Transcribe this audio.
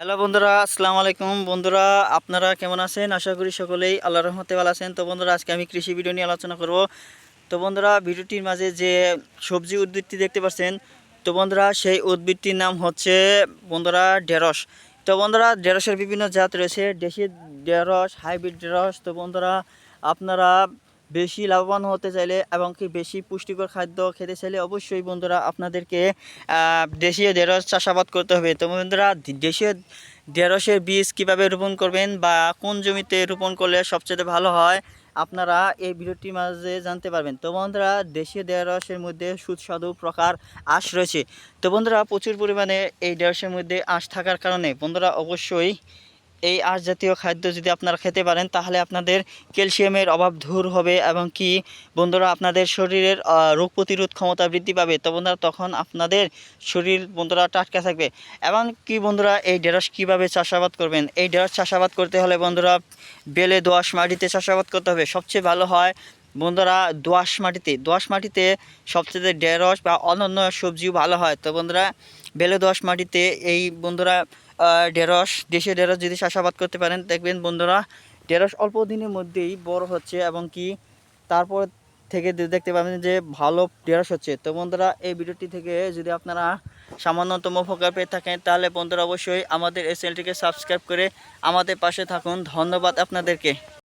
Hello বন্ধুরা, আসসালামু আলাইকুম। বন্ধুরা, আপনারা কেমন আছেন? আশা করি সকলেই আল্লাহ রহমতে ভালো আছেন। তো বন্ধুরা, আজকে আমি কৃষি ভিডিও নিয়ে আলোচনা করব। তো বন্ধুরা, ভিডিওটির মাঝে যে সবজি উদ্ভিদটি দেখতে পাচ্ছেন, তো বন্ধুরা, সেই উদ্ভিদটির নাম হচ্ছে, বন্ধুরা, ঢেঁড়স। তো বন্ধুরা, ঢেঁড়সের বিভিন্ন জাত রয়েছে। দেশি ঢেঁড়স, হাইব্রিড ঢেঁড়স। তো বন্ধুরা, আপনারা বেশি লাভবান হতে চাইলে এবং কি বেশি পুষ্টিকর খাদ্য খেতে চাইলে অবশ্যই বন্ধুরা আপনাদেরকে দেশীয় ঢেঁড়স চাষাবাদ করতে হবে। তো বন্ধুরা দেশীয় ঢেঁড়সের বীজ কীভাবে রোপণ করবেন বা কোন জমিতে রোপণ করলে সবচেয়ে ভালো হয়, আপনারা এই ভিডিওটির মাঝে জানতে পারবেন। তো বন্ধুরা, দেশীয় ঢেঁড়সের মধ্যে সুস্বাদু প্রকার আঁশ রয়েছে। তো বন্ধুরা, প্রচুর পরিমাণে এই ঢেঁড়সের মধ্যে আঁশ থাকার কারণে বন্ধুরা অবশ্যই এই আঁশ জাতীয় খাদ্য যদি আপনারা খেতে পারেন, তাহলে আপনাদের ক্যালসিয়ামের অভাব দূর হবে এবং কি বন্ধুরা, আপনাদের শরীরের রোগ প্রতিরোধ ক্ষমতা বৃদ্ধি পাবে। তো বন্ধুরা, তখন আপনাদের শরীর বন্ধুরা টাটকা থাকবে। এবং কি বন্ধুরা, এই ঢেঁড়স কীভাবে চাষাবাদ করবেন? এই ঢেঁড়স চাষাবাদ করতে হলে বন্ধুরা, বেলে দোআঁশ মাটিতে চাষাবাদ করতে হবে। সবচেয়ে ভালো হয় বন্ধুরা, দোআঁশ মাটিতে। দোআঁশ মাটিতে সবচেয়ে ঢেঁড়স বা অন্যান্য সবজিও ভালো হয়। তো বন্ধুরা বেলে দোআঁশ মাটিতে এই বন্ধুরা ঢেঁড়স দেশে ঢেঁড়স যদি চাষাবাদ করতে পারেন, দেখবেন বন্ধুরা, ঢেঁড়স অল্প দিনের মধ্যেই বড় হচ্ছে এবং কি তারপর থেকে দেখতে পাবেন যে ভালো ঢেঁড়স হচ্ছে। তো বন্ধুরা, এই ভিডিওটি থেকে যদি আপনারা সামান্যতম উপকার পেয়ে থাকেন, তাহলে বন্ধুরা অবশ্যই আমাদের এই চ্যানেলটিকে সাবস্ক্রাইব করে আমাদের পাশে থাকুন। ধন্যবাদ আপনাদেরকে।